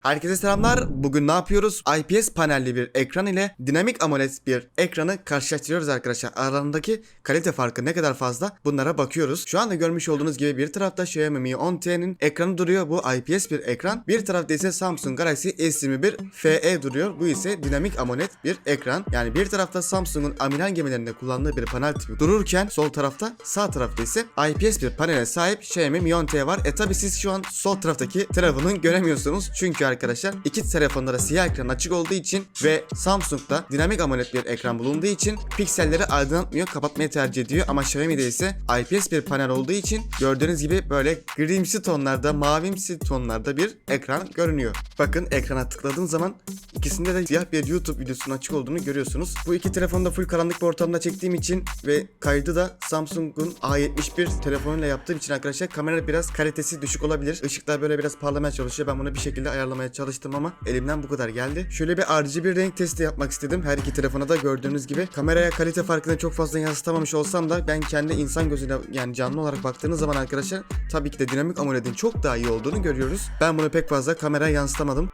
Herkese selamlar. Bugün ne yapıyoruz? IPS panelli bir ekran ile dinamik AMOLED bir ekranı karşılaştırıyoruz arkadaşlar. Aralarındaki kalite farkı ne kadar fazla bunlara bakıyoruz. Şu anda görmüş olduğunuz gibi bir tarafta Xiaomi Mi 10T'nin ekranı duruyor. Bu IPS bir ekran. Bir tarafta ise Samsung Galaxy S21 FE duruyor. Bu ise dinamik AMOLED bir ekran. Yani bir tarafta Samsung'un Amiral gemilerinde kullandığı bir panel tipi dururken sol tarafta sağ tarafta ise IPS bir panele sahip Xiaomi Mi 10T var. E tabi siz şu an sol taraftaki tarafını göremiyorsunuz. Çünkü arkadaşlar iki telefonda da siyah ekran açık olduğu için ve Samsung'da dinamik AMOLED bir ekran bulunduğu için pikselleri aydınlatmıyor, kapatmayı tercih ediyor ama Xiaomi'de ise IPS bir panel olduğu için gördüğünüz gibi böyle grimsi tonlarda, mavimsi tonlarda bir ekran görünüyor. Bakın ekrana tıkladığım zaman ikisinde de siyah bir YouTube videosunun açık olduğunu görüyorsunuz. Bu iki telefonu da full karanlık bir ortamda çektiğim için ve kaydı da Samsung'un A71 telefonuyla yaptığım için arkadaşlar kamera biraz kalitesi düşük olabilir. Işıklar böyle biraz parlamaya çalışıyor. Ben bunu bir şekilde ayarlamaya çalıştım ama elimden bu kadar geldi. Şöyle bir RGB renk testi yapmak istedim. Her iki telefona da gördüğünüz gibi. Kameraya kalite farkını çok fazla yansıtamamış olsam da ben kendi insan gözüyle yani canlı olarak baktığınız zaman arkadaşlar tabii ki de dinamik AMOLED'in çok daha iyi olduğunu görüyoruz. Ben bunu pek fazla kameraya yansıtamadım.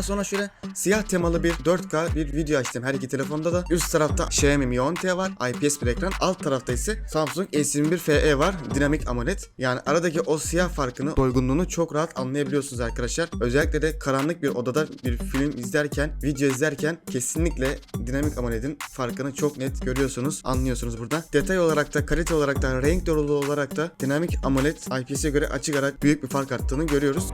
Daha sonra şöyle siyah temalı bir 4K bir video açtım her iki telefonda da. Üst tarafta Xiaomi Mi 10T var. IPS bir ekran. Alt tarafta ise Samsung S21 FE var. Dinamik AMOLED. Yani aradaki o siyah farkını, doygunluğunu çok rahat anlayabiliyorsunuz arkadaşlar. Özellikle de karanlık bir odada bir film izlerken, video izlerken kesinlikle dinamik AMOLED'in farkını çok net görüyorsunuz, anlıyorsunuz burada. Detay olarak da, kalite olarak da, renk doğruluğu olarak da dinamik AMOLED IPS'e göre açık ara büyük bir fark arttığını görüyoruz.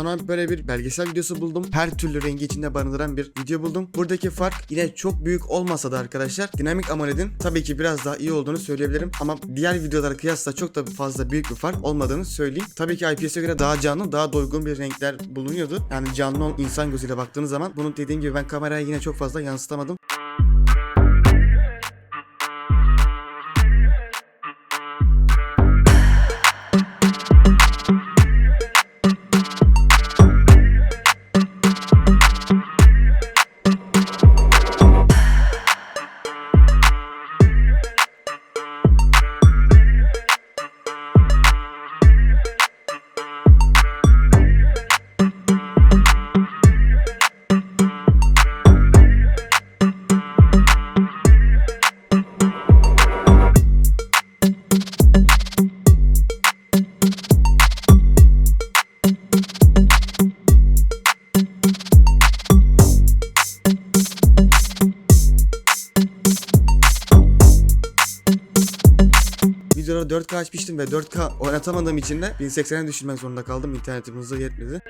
Sonra böyle bir belgesel videosu buldum. Her türlü rengi içinde barındıran bir video buldum. Buradaki fark yine çok büyük olmasa da arkadaşlar dinamik AMOLED'in tabii ki biraz daha iyi olduğunu söyleyebilirim. Ama diğer videolara kıyasla çok da fazla büyük bir fark olmadığını söyleyeyim. Tabii ki IPS'e göre daha canlı, daha doygun bir renkler bulunuyordu. Yani canlı insan gözüyle baktığınız zaman bunu dediğim gibi ben kameraya yine çok fazla yansıtamadım. Videoları 4K açmıştım ve 4K oynatamadığım için de 1080'e düşürmek zorunda kaldım. İnternetim hızı yetmedi.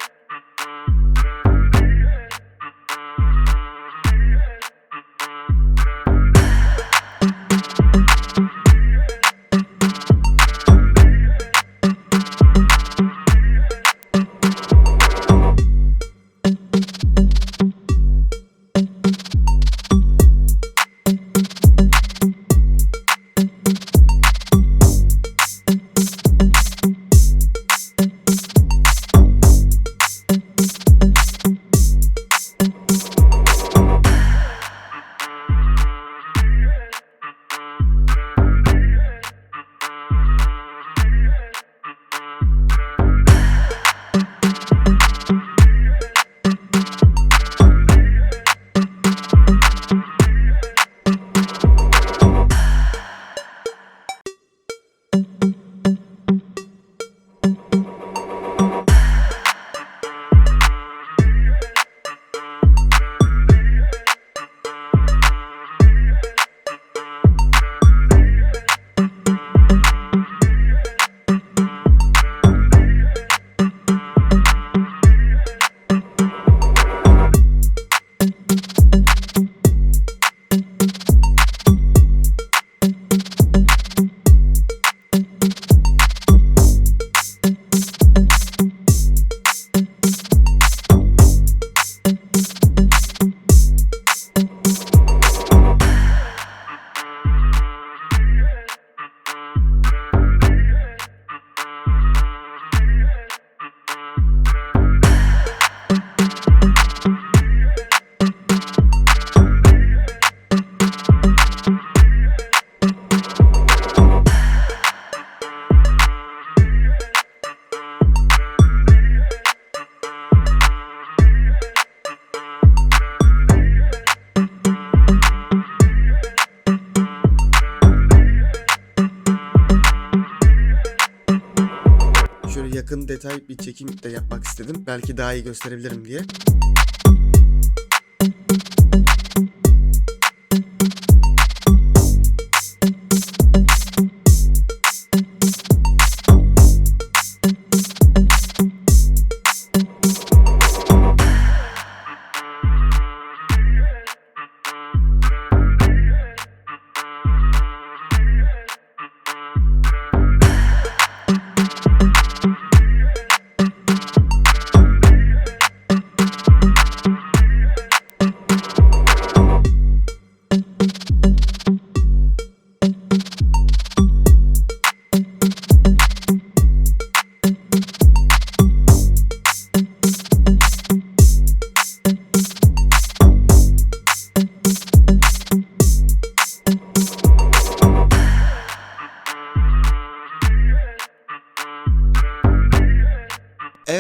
Yakın detay bir çekim de yapmak istedim. Belki daha iyi gösterebilirim diye.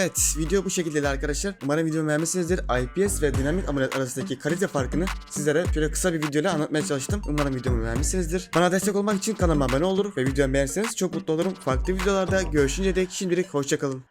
Evet video bu şekildeydi arkadaşlar. Umarım videomu beğenmişsinizdir. IPS ve dinamik ameliyat arasındaki kalite farkını sizlere şöyle kısa bir videoyla anlatmaya çalıştım. Umarım videomu beğenmişsinizdir. Bana destek olmak için kanalıma abone olur ve videomu beğenirseniz çok mutlu olurum. Farklı videolarda görüşünce dek şimdilik hoşçakalın.